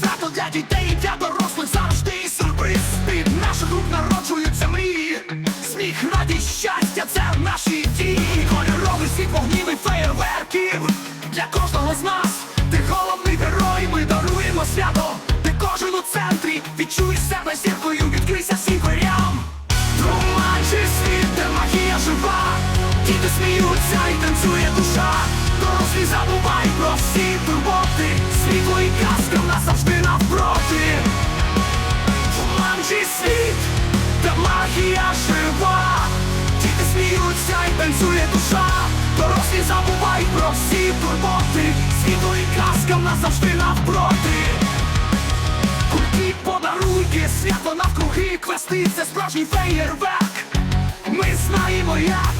свято для дітей, для дорослих завжди сюрприз. Від наших рук народжуються мрії. Сміх, радість, щастя, це наші дії. Кольоровий світ вогнів і феєрверків Для кожного з нас ти головний герой, ми даруємо свято, ти кожен у центрі. Відчуєш себе зіркою, відкрийся всім горям Туманчий світ, де магія жива, діти сміються і танцює душа. Казка в нас завжди навпроти. Туманчий світ, де магія жива, діти сміються і танцює душа, дорослі забувай про всі турботи, світло і казка в нас завжди навпроти. Кульки подарунки, свято навкруги, квести це справжній феєрверк. Ми знаємо, як